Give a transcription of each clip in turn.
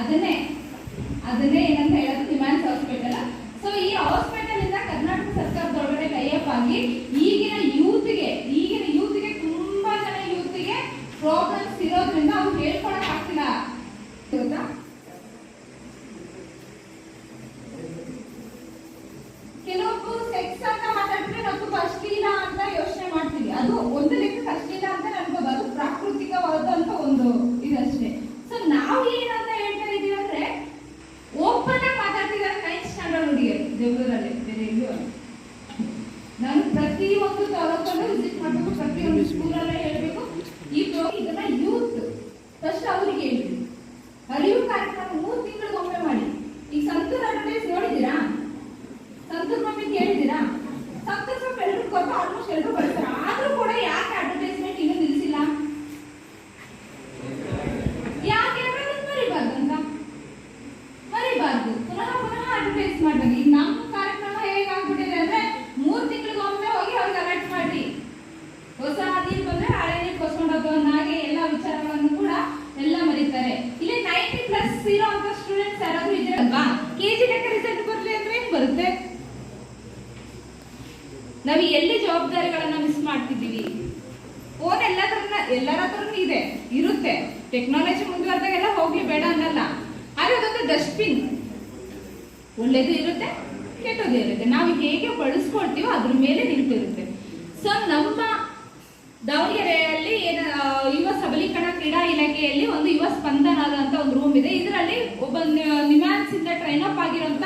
ಅದನ್ನೇ ಅದನ್ನೇ ಏನಂತ ಹೇಳೋದು ಡಿಮ್ಯಾಂಡ್ಸ್ ಹಾಸ್ಪಿಟಲ್ ಸೊ ಈ ಹಾಸ್ಪಿಟಲ್ ಇಂದ ಕರ್ನಾಟಕ ಸರ್ಕಾರದೊಳಗಡೆ ಟೈಅಪ್ ಆಗಿ ಈಗಿನ ದೇವರಲ್ಲಿ ಬೇರೆ ಎಲ್ಲೂ ಅಲ್ಲ. ನಾನು ಪ್ರತಿ ಒಂದು ತಾಲೂಕಲ್ಲೂ ವಿಸಿಟ್ ಮಾಡಬೇಕು, ಪ್ರತಿಯೊಂದು ಸ್ಕೂಲಲ್ಲೇ ಹೇಳ್ಬೇಕು ಈ ಇದನ್ನ ಯೂತ್ ಫಸ್ಟ್ ಅವ್ರಿಗೆ ಅಡ್ವರ್ಟೈಸ್ ಮಾಡ್ಬೇಕು. ಈಗ ನಮ್ಮ ಕಾರ್ಯಕ್ರಮ ಹೇಗಾಗ್ಬಿಟ್ಟಿದೆ ಅಂದ್ರೆ ಮೂರು ತಿಂಗಳಿಗೊಮ್ಮೆ ಹೋಗಿ ಅವ್ರಿಗೆ ಅಲರ್ಟ್ ಮಾಡಿ ಹೊಸ ನೀರು ಬಂದ್ರೆ ಹಳೆ ನೀರು ಕೊಸ್ಕೊಂಡೋದು ಹಾಗೆ ಎಲ್ಲ ವಿಚಾರಗಳನ್ನು ಕೂಡ ಎಲ್ಲ ಮರೀತಾರೆ. ಇಲ್ಲಿ ನೈಂಟಿ ಪ್ಲಸ್ ಇರೋಂಥ ಸ್ಟೂಡೆಂಟ್ಸ್ ಯಾರಾದ್ರೂ ಇದ್ರೆ ಅಲ್ವಾ? ಕೆಜಿ ಲೆಕ್ಕ ರಿಸಲ್ಟ್ ಬರ್ಲಿ ಅಂದ್ರೆ ಏನ್ ಬರುತ್ತೆ? ನಾವು ಎಲ್ಲಿ ಜವಾಬ್ದಾರಿಗಳನ್ನ ಮಿಸ್ ಮಾಡ್ತಿದ್ದೀವಿ? ಫೋನ್ ಎಲ್ಲದನ್ನ ಎಲ್ಲರ ಹತ್ರನೂ ಇದೆ, ಇರುತ್ತೆ. ಟೆಕ್ನಾಲಜಿ ಮುಂದುವರೆದಾಗೆಲ್ಲ ಹೋಗ್ಲಿ, ಬೇಡ ಅನ್ನಲ್ಲ. ಆದ್ರೆ ಅದೊಂದು ಡಸ್ಟ್ಬಿನ್ ಒಳ್ಳೇದು ಇರುತ್ತೆ, ಕೆಟ್ಟದ್ದು ಇರುತ್ತೆ. ನಾವು ಹೇಗೆ ಬಳಸ್ಕೊಳ್ತೀವೋ ಅದ್ರ ಮೇಲೆ ನಿಂತಿರುತ್ತೆ. ಸೊ ನಮ್ಮ ದಾವಣಗೆರೆಯಲ್ಲಿ ಏನ ಯುವ ಸಬಲೀಕರಣ ಕ್ರೀಡಾ ಇಲಾಖೆಯಲ್ಲಿ ಒಂದು ಯುವ ಸ್ಪಂದನ ಆದಂತ ಒಂದು ರೂಮ್ ಇದೆ. ಇದರಲ್ಲಿ ಒಬ್ಬ ನಿಮ್ಯಾನ್ಸ್ ಇಂದ ಟ್ರೈನ್ ಅಪ್ ಆಗಿರುವಂತ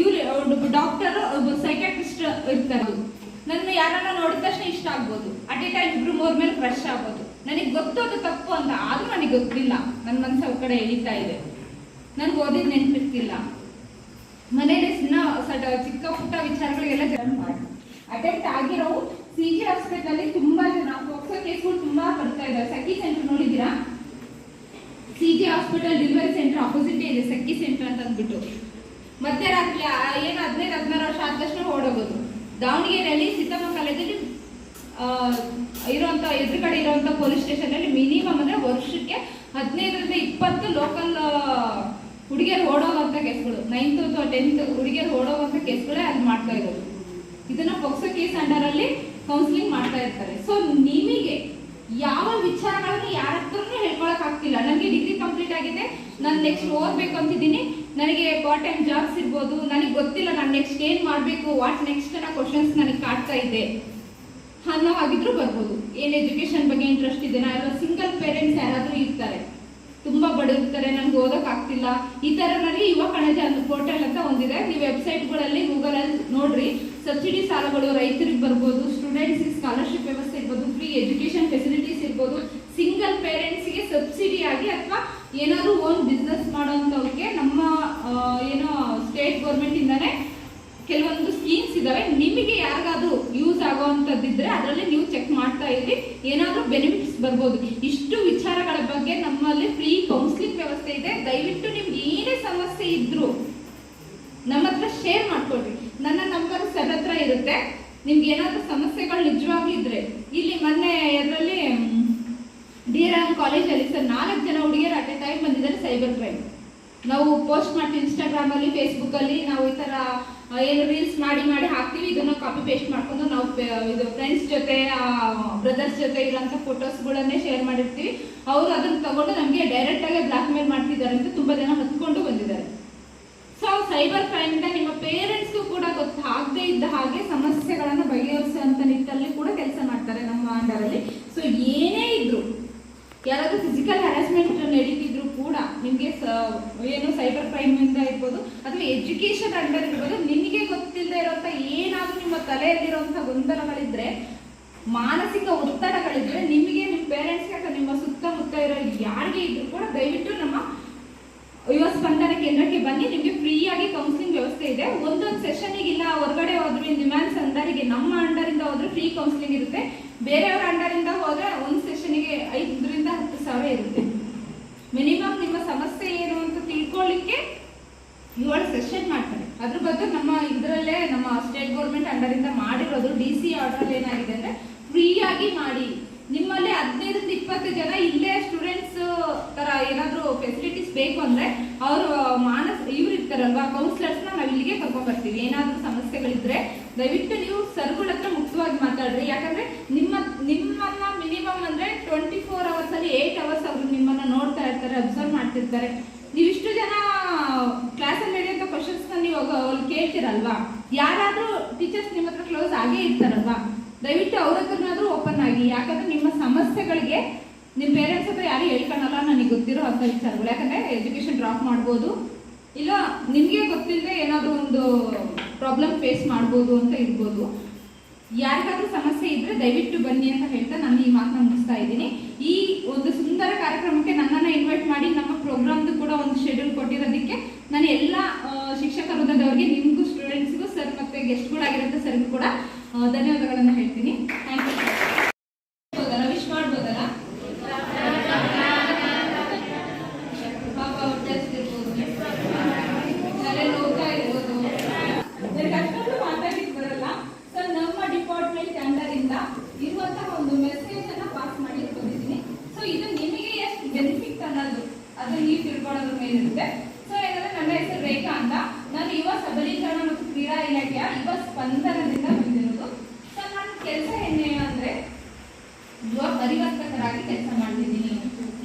ಇವ್ರು ಡಾಕ್ಟರ್ ಒಬ್ಬ ಸೈಕಾಟ್ರಿಸ್ಟ್ ಇರ್ತಾರೆ. ನನ್ನ ಯಾರನ್ನ ನೋಡಿದ ತಕ್ಷಣ ಇಷ್ಟ ಆಗ್ಬೋದು. ಅಟ್ ಎ ಟೈಮ್ ಇಬ್ರು ಮೂರ್ ಮೇಲೆ ಕ್ರಶ್ ಆಗ್ಬೋದು. ನನಗೆ ಗೊತ್ತೋದು ತಪ್ಪು ಅಂತ ಆದ್ರೂ ನನಗೆ ಗೊತ್ತಿಲ್ಲ. ನನ್ನ ಮನಸ್ಸು ಅವ್ರ ಕಡೆ ಎಳಿತಾ ಇದೆ. ನನ್ಗೆ ಓದಿದ್ ನೆನ್ಪಿರ್ತಿಲ್ಲ. ಮನೇಲಿ ಸಣ್ಣ ಚಿಕ್ಕ ಪುಟ್ಟ ವಿಚಾರಗಳಿಗೆಲ್ಲ ಜನ ಮಾಡಿ. ಆಗಿರೋವು ಸಿ ಜಿ ಹಾಸ್ಪಿಟಲ್ ಅಲ್ಲಿ ತುಂಬಾ ಜನ ಪೋಕ್ಸೋ ಕೇಸ್ಗಳು ತುಂಬಾ ಬರ್ತಾ ಇದ್ದಾರೆ ಸಖಿ ಸೆಂಟರ್ ನೋಡಿದ್ದೀರಾ? C G hospital delivery centre opposite ಇದೆ, ಸಖಿ ಸೆಂಟರ್ ಅಂತ ಅಂದ್ಬಿಟ್ಟು. ಮತ್ತೆ ರಾತ್ರಿ ಏನು ಹದಿನೈದು, ಹದಿನಾರು ವರ್ಷ ಆದ ತಕ್ಷಣ ಓಡೋಗೋದು. ದಾವಣಗೆರೆಯಲ್ಲಿ ಸಿದ್ದಮ್ಮ ಕಾಲೇಜಲ್ಲಿ ಇರುವಂತ ಎದುರುಗಡೆ ಇರುವಂತ ಪೊಲೀಸ್ ಸ್ಟೇಷನ್ ಅಲ್ಲಿ ಮಿನಿಮಮ್ ಅಂದ್ರೆ ವರ್ಷಕ್ಕೆ ಹದಿನೈದರಿಂದ ಇಪ್ಪತ್ತು ಲೋಕಲ್ ಹುಡುಗಿಯರು ಓಡೋಗುವಂಥ ಕೇಸ್ಗಳು. ನೈನ್ತ್ ಅಥವಾ ಟೆಂತ್ ಹುಡುಗಿಯರು ಓಡೋಗುವಂಥ ಕೇಸ್ಗಳೇ ಅಲ್ಲಿ ಮಾಡ್ತಾ ಇರೋದು. ಇದನ್ನ ಪೊಕ್ಸೋ ಕೇಸ್ ಅಂಡರಲ್ಲಿ ಕೌನ್ಸಿಲಿಂಗ್ ಮಾಡ್ತಾ ಇರ್ತಾರೆ. ಸೊ ನಿಮಗೆ ಯಾವ ವಿಚಾರಗಳನ್ನು ಯಾರ ಹತ್ರನೂ ಹೇಳ್ಕೊಳಕ್ ಆಗ್ತಿಲ್ಲ. ನನಗೆ ಡಿಗ್ರಿ ಕಂಪ್ಲೀಟ್ ಆಗಿದೆ, ನಾನು ನೆಕ್ಸ್ಟ್ ಓದ್ಬೇಕು ಅಂತಿದ್ದೀನಿ. ನನಗೆ ಪಾರ್ಟ್ ಟೈಮ್ ಜಾಬ್ಸ್ ಇರ್ಬೋದು. ನನಗೆ ಗೊತ್ತಿಲ್ಲ ನಾನು ನೆಕ್ಸ್ಟ್ ಏನು ಮಾಡಬೇಕು ವಾಟ್ ನೆಕ್ಸ್ಟ್ ಅನ್ನೋ ಕ್ವಶನ್ಸ್ ನನಗೆ ಕಾಡ್ತಾ ಇದೆ. ಅನ್ನೋ ಆಗಿದ್ರು ಬರ್ಬೋದು. ಏನು ಎಜುಕೇಶನ್ ಬಗ್ಗೆ ಇಂಟ್ರೆಸ್ಟ್ ಇದೆ? ಎಲ್ಲ ಸಿಂಗಲ್ ಪೇರೆಂಟ್ಸ್ ಯಾರಾದರೂ ಇರ್ತಾರೆ. ತುಂಬಾ ಬಡವಿರ್ತಾರೆ ನನ್ಗೆ ಆಗ್ತಿಲ್ಲ. ಈ ತರನಲ್ಲಿ ಯುವ ಕಣಜ ಅಂತ ಪೋರ್ಟಲ್ ಅಂತ ಒಂದಿದೆ. ನೀವು ವೆಬ್ಸೈಟ್ಗಳಲ್ಲಿ ಗೂಗಲ್ ಅಲ್ಲಿ ನೋಡ್ರಿ. ಸಬ್ಸಿಡಿ ಸಾಲಗಳು ರೈತರಿಗೆ ಬರ್ಬೋದು ಸ್ಟೂಡೆಂಟ್ಸ್ ಸ್ಕಾಲರ್ಶಿಪ್ ವ್ಯವಸ್ಥೆ ಇರ್ಬೋದು ಫ್ರೀ ಎಜುಕೇಶನ್ ಫೆಸಿಲಿಟೀಸ್ ಇರ್ಬೋದು. ಸಿಂಗಲ್ ಪೇರೆಂಟ್ಸ್ಗೆ ಸಬ್ಸಿಡಿ ಆಗಿ ಅಥವಾ ಏನಾದ್ರು ಓನ್ ಬಿಸ್ನೆಸ್ ಮಾಡೋಂಥವ್ರಿಗೆ ನಮ್ಮ ಏನು ಸ್ಟೇಟ್ ಗೌರ್ಮೆಂಟ್ ಇಂದಾನೆ ಕೆಲವೊಂದು ಸ್ಕೀಮ್ಸ್ ಇದಾವೆ. ನಿಮಗೆ ಯಾರಿಗಾದ್ರೂ ಯೂಸ್ ಆಗೋವಂಥದ್ದಿದ್ರೆ ಅದರಲ್ಲಿ ನೀವು ಚೆಕ್ ಮಾಡ್ತಾ ಇರಿ ಏನಾದ್ರೂ ಬೆನಿಫಿಟ್ಸ್ ಬರ್ಬೋದು. ಇಷ್ಟು ವಿಚಾರಗಳ ಬಗ್ಗೆ ನಮ್ಮಲ್ಲಿ ಫ್ರೀ ಕೌನ್ಸಿಲಿಂಗ್ ವ್ಯವಸ್ಥೆ ಇದೆ. ದಯವಿಟ್ಟು ನಿಮ್ಗೆ ಏನೇ ಸಮಸ್ಯೆ ಇದ್ರು ನಮ್ಮ ಹತ್ರ ಶೇರ್ ಮಾಡ್ಕೊಳ್ರಿ. ನನ್ನ ನಂಬರ್ ಸರ್ ಹತ್ರ ಇರುತ್ತೆ. ನಿಮ್ಗೆ ಏನಾದ್ರೂ ಸಮಸ್ಯೆಗಳು ನಿಜವಾಗ್ಲೂ ಇದ್ರೆ ಇಲ್ಲಿ ಮೊನ್ನೆ ಇದರಲ್ಲಿ ಡಿ ಆರ್ ಕಾಲೇಜಲ್ಲಿ ಸರ್ ನಾಲ್ಕು ಜನ ಹುಡುಗಿಯರು ಅಟ್ ಎ ಟೈಮ್ ಬಂದಿದ್ದಾರೆ ಸೈಬರ್ ಕ್ರೈಮ್ ನಾವು ಪೋಸ್ಟ್ ಮಾಡ್ತೀವಿ ಇನ್ಸ್ಟಾಗ್ರಾಮಲ್ಲಿ ಅಲ್ಲಿ ಫೇಸ್ಬುಕ್ ಅಲ್ಲಿ ನಾವು ಈ ಆ, ಏನು ರೀಲ್ಸ್ ಮಾಡಿ ಮಾಡಿ ಹಾಕ್ತೀವಿ, ಇದನ್ನ ಕಾಪಿ ಪೇಸ್ಟ್ ಮಾಡ್ಕೊಂಡು ನಾವು ಇದು ಫ್ರೆಂಡ್ಸ್ ಜೊತೆ ಬ್ರದರ್ಸ್ ಜೊತೆ ಇರೋಂಥ ಫೋಟೋಸ್ಗಳನ್ನೇ ಶೇರ್ ಮಾಡಿರ್ತೀವಿ. ಅವರು ಅದನ್ನ ತಗೊಂಡು ನಮಗೆ ಡೈರೆಕ್ಟ್ ಆಗಿ ಬ್ಲಾಕ್ ಮೇಲ್ ಮಾಡ್ತಿದ್ದಾರೆ ಅಂತ ತುಂಬ ಜನ ಹತ್ಕೊಂಡು ಬಂದಿದ್ದಾರೆ. ಸೊ ಸೈಬರ್ ಕ್ರೈಮ್ ಇಂದ ನಿಮ್ಮ ಪೇರೆಂಟ್ಸ್ಗೂ ಕೂಡ ಗೊತ್ತಾಗದೇ ಇದ್ದ ಹಾಗೆ ಸಮಸ್ಯೆಗಳನ್ನು ಬಗೆಹರಿಸುವಂತ ನಿಟ್ಟಲ್ಲಿ ಕೂಡ ಕೆಲಸ ಮಾಡ್ತಾರೆ ನಮ್ಮ ಅಂಡರಲ್ಲಿ. ಸೊ ಏನೇ ಇದ್ರು, ಯಾರಾದರೂ ಫಿಸಿಕಲ್ ಹ್ಯಾರಾಸ್ಮೆಂಟ್ ಏನು ಸೈಬರ್ ಕ್ರೈಮ್ ಇಂದ ಇರ್ಬೋದು, ಅಥವಾ ಎಜುಕೇಶನ್ ಅಂಡರ್ ಇರ್ಬೋದು, ನಿಮಗೆ ಗೊತ್ತಿಲ್ಲದೆ ಇರೋಂಥ ಏನಾದ್ರೂ ನಿಮ್ಮ ತಲೆಯಲ್ಲಿರುವಂಥ ಗೊಂದಲಗಳಿದ್ರೆ, ಮಾನಸಿಕ ಒತ್ತಡಗಳಿದ್ರೆ ನಿಮಗೆ ನಿಮ್ಮ ಪೇರೆಂಟ್ಸ್ಗೆ ಅಥವಾ ನಿಮ್ಮ ಸುತ್ತಮುತ್ತ ಇರೋ ಯಾರಿಗೆ ಇದ್ರು ಕೂಡ ದಯವಿಟ್ಟು ನಮ್ಮ ಯುವ ಸ್ಪಂದನ ಕೇಂದ್ರಕ್ಕೆ ಬನ್ನಿ. ನಿಮಗೆ ಫ್ರೀ ಆಗಿ ಕೌನ್ಸಿಲಿಂಗ್ ವ್ಯವಸ್ಥೆ ಇದೆ. ಒಂದೊಂದು ಸೆಷನ್ಗೆ ಇಲ್ಲ, ಹೊರಗಡೆ ಹೋದ್ರೆ ಡಿಮ್ಯಾಂಡ್ಸ್ ಅಂಡರಿಗೆ ನಮ್ಮ ಅಂಡರಿಂದ ಹೋದ್ರೆ ಫ್ರೀ ಕೌನ್ಸಿಲಿಂಗ್ ಇರುತ್ತೆ. ಬೇರೆಯವರ ಅಂಡರಿಂದ ಹೋದ್ರೆ ಒಂದು ಸೆಷನ್ಗೆ ಐದರಿಂದ ಹತ್ತು ಸಾವಿರ ಇರುತ್ತೆ ಮಿನಿಮಮ್ ನಿಮ್ಮ ಸಮಸ್ಯೆ ಏನು ಅಂತ ತಿಳ್ಕೊಳ್ಳಿಕ್ಕೆ ಏಳು ಸೆಷನ್ ಮಾಡ್ತಾರೆ ಅದ್ರ ಬಗ್ಗೆ ನಮ್ಮ ಇದರಲ್ಲೇ ನಮ್ಮ ಸ್ಟೇಟ್ ಗೌರ್ಮೆಂಟ್ ಅಂಡರಿಂದ ಮಾಡಿರೋದು ಡಿ ಸಿ ಆರ್ಡರ್ ಏನಾಗಿದೆ ಅಂದ್ರೆ ಫ್ರೀಯಾಗಿ ಮಾಡಿ. ನಿಮ್ಮಲ್ಲಿ ಹದಿನೈದರಿಂದ ಇಪ್ಪತ್ತು ಜನ ಇಲ್ಲೇ ಸ್ಟೂಡೆಂಟ್ಸ್ ತರ ಏನಾದ್ರು ಫೆಸಿಲಿಟೀಸ್ ಬೇಕು ಅಂದ್ರೆ ಅವರು ಮಾನಸ, ಇವ್ರು ಇರ್ತಾರಲ್ವಾ ಕೌನ್ಸಿಲರ್ಸ್ ನಾವು ಇಲ್ಲಿಗೆ ಕರ್ಕೊಂಡ್ ಬರ್ತೀವಿ. ಏನಾದ್ರೂ ಸಮಸ್ಯೆಗಳಿದ್ರೆ ದಯವಿಟ್ಟು ನೀವು ಸರ್ಗಳ ಹತ್ರ ಮುಕ್ತವಾಗಿ ಮಾತಾಡ್ರಿ. ಯಾಕಂದ್ರೆ ನಿಮ್ಮ, ನಿಮ್ಮನ್ನ ಮಿನಿಮಮ್ ಅಂದ್ರೆ ಟ್ವೆಂಟಿ ಫೋರ್ ಅವರ್ಸ್ ಅಲ್ಲಿ ಏಟ್ ಅವರ್ಸ್ ಅವರು ನಿಮ್ಮನ್ನ ನೋಡ್ತಾ ಇರ್ತಾರೆ ಅಬ್ಸರ್ವ್ ಮಾಡ್ತಿರ್ತಾರೆ. ನೀವಿಷ್ಟು ಜನ ಕ್ಲಾಸಲ್ಲಿ ಕ್ವಶನ್ಸ್ ನೀವು ಅವ್ರು ಕೇಳ್ತೀರಲ್ವಾ? ಯಾರಾದರೂ ಟೀಚರ್ಸ್ ನಿಮ್ಮ ಹತ್ರ ಕ್ಲೋಸ್ ಆಗೇ ಇರ್ತಾರಲ್ವಾ? ದಯವಿಟ್ಟು ಅವ್ರ ಹತ್ರನಾದ್ರೂ ಓಪನ್ ಆಗಿ. ಯಾಕಂದ್ರೆ ನಿಮ್ಮ ಸಮಸ್ಯೆಗಳಿಗೆ ನಿಮ್ಮ ಪೇರೆಂಟ್ಸ್ ಹತ್ರ ಯಾರು ಹೇಳ್ಕೊಳಲ್ಲ ನನಗೆ ಗೊತ್ತಿರೋ ಅಂಥ ವಿಚಾರಗಳು. ಯಾಕಂದ್ರೆ ಎಜುಕೇಶನ್ ಡ್ರಾಪ್ ಮಾಡ್ಬೋದು. ಇಲ್ಲ ನಿಮಗೆ ಗೊತ್ತಿಲ್ಲದೆ ಏನಾದರೂ ಒಂದು ಪ್ರಾಬ್ಲಮ್ ಫೇಸ್ ಮಾಡ್ಬೋದು ಅಂತ ಇರ್ಬೋದು. ಯಾರಿಗಾದ್ರೂ ಸಮಸ್ಯೆ ಇದ್ರೆ ದಯವಿಟ್ಟು ಬನ್ನಿ ಅಂತ ಹೇಳ್ತಾ ನಾನು ಈ ಮಾತನ್ನ ಮುಗಿಸ್ತಾ ಇದ್ದೀನಿ. ಈ ಒಂದು ಸುಂದರ ಕಾರ್ಯಕ್ರಮಕ್ಕೆ ನನ್ನನ್ನು ಇನ್ವೈಟ್ ಮಾಡಿ ನಮ್ಮ ಪ್ರೋಗ್ರಾಮ್ದು ಕೂಡ ಒಂದು ಶೆಡ್ಯೂಲ್ ಕೊಟ್ಟಿರೋದಕ್ಕೆ ನಾನು ಎಲ್ಲ ಆ, ಶಿಕ್ಷಕ ವೃಂದದವರಿಗೆ ನಿಮಗೂ ಸ್ಟೂಡೆಂಟ್ಸ್ಗೂ ಸರ್ ಮತ್ತೆ ಸರ್ಗೂ ಕೂಡ ಧನ್ಯವಾದಗಳನ್ನು ಹೇಳ್ತೀನಿ ಥ್ಯಾಂಕ್ ಯು ಮಾಡ್ಬೋದಲ್ಲ ವಿಶ್ ಮಾಡ್ಬೋದಲ್ಲ ಪಾಪ ಟೆಸ್ಟ್ ಇರ್ಬೋದು ತಲೆ ನೋವ್ತಾ ಇರ್ಬೋದು ನನಗೆ ಅಷ್ಟೊಂದು ಮಾತಾಡ್ಲಿಕ್ಕೆ ಬರಲ್ಲ ಸೊ ನಮ್ಮ ಡಿಪಾರ್ಟ್ಮೆಂಟ್ ಅಂಡರ್ ಇಂದ ಇರುವಂತಹ ಒಂದು ಮೆಸೇಜ್ ಅನ್ನ ಪಾಸ್ ಮಾಡಿ ಬಂದಿದ್ದೀನಿ ಸೊ ಇದು ನಿಮಗೆ ಎಷ್ಟು ಬೆನಿಫಿಟ್ ಅನ್ನೋದು ಅದು ನೀವು ತಿಳ್ಕೊಳ್ಳೋದ್ರ ಮೇಲಿರುತ್ತೆ ಸೊ ಏನಂದ್ರೆ ನನ್ನ ಹೆಸರು ರೇಖಾ ಅಂತ ನಾನು ಯುವ ಸಬಲೀಕರಣ ಮತ್ತು ಕ್ರೀಡಾ ಇಲಾಖೆಯ ಯುವ ಸ್ಪಂದನದಿಂದ ಬಂದಿರೋದು. ಸೊ ನನ್ನ ಕೆಲಸ ಏನೇ ಅಂದರೆ ಪರಿವರ್ತಕರಾಗಿ ಕೆಲಸ ಮಾಡ್ತಿದ್ದೀನಿ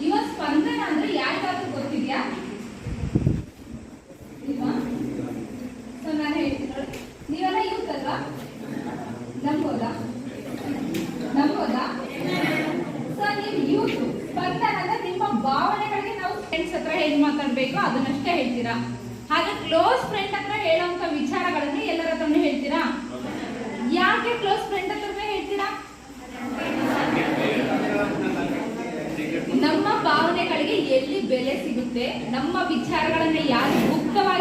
ಯುವ ಸ್ಪಂದನ ಅಂದ್ರೆ ಯಾರಿಗಾದ್ರೂ ಗೊತ್ತಿದ್ಯಾ ಇಲ್ವಾ ಸೊ ನಾನು ಹೇಳ್ತೀನಿ ನೋಡಿ ನೀವೆಲ್ಲ ಯೂತ್ ಅಲ್ವಾ ನಂಬೋದಾ ನಂಬೋದಾ ಸೊ ನೀವು ಯೂತ್ ಸ್ಪಂದನ ಅಂದ್ರೆ ನಿಮ್ಮ ಭಾವನೆಗಳಿಗೆ ನಾವು ಫ್ರೆಂಡ್ಸ್ ಹತ್ರ ಹೇಗೆ ಮಾತಾಡ್ಬೇಕು ಅದನ್ನಷ್ಟೇ ಹೇಳ್ತೀರಾ ಹಾಗೆ ಕ್ಲೋಸ್ ಫ್ರೆಂಡ್ ಹತ್ರ ಹೇಳೋಂಥ ವಿಚಾರಗಳನ್ನು ಎಲ್ಲರ ಹತ್ರನೂ ಹೇಳ್ತೀರಾ ಯಾಕೆ ಕ್ಲೋಸ್ ಫ್ರೆಂಡ್ ಹತ್ರನೇ ಹೇಳ್ತೀರಾ? ನಮ್ಮ ಭಾವನೆಗಳಿಗೆ ಎಲ್ಲಿ ಬೆಲೆ ಸಿಗುತ್ತೆ ನಮ್ಮ ವಿಚಾರಗಳನ್ನ ಯಾರು ಇಡ್ತಾರೆ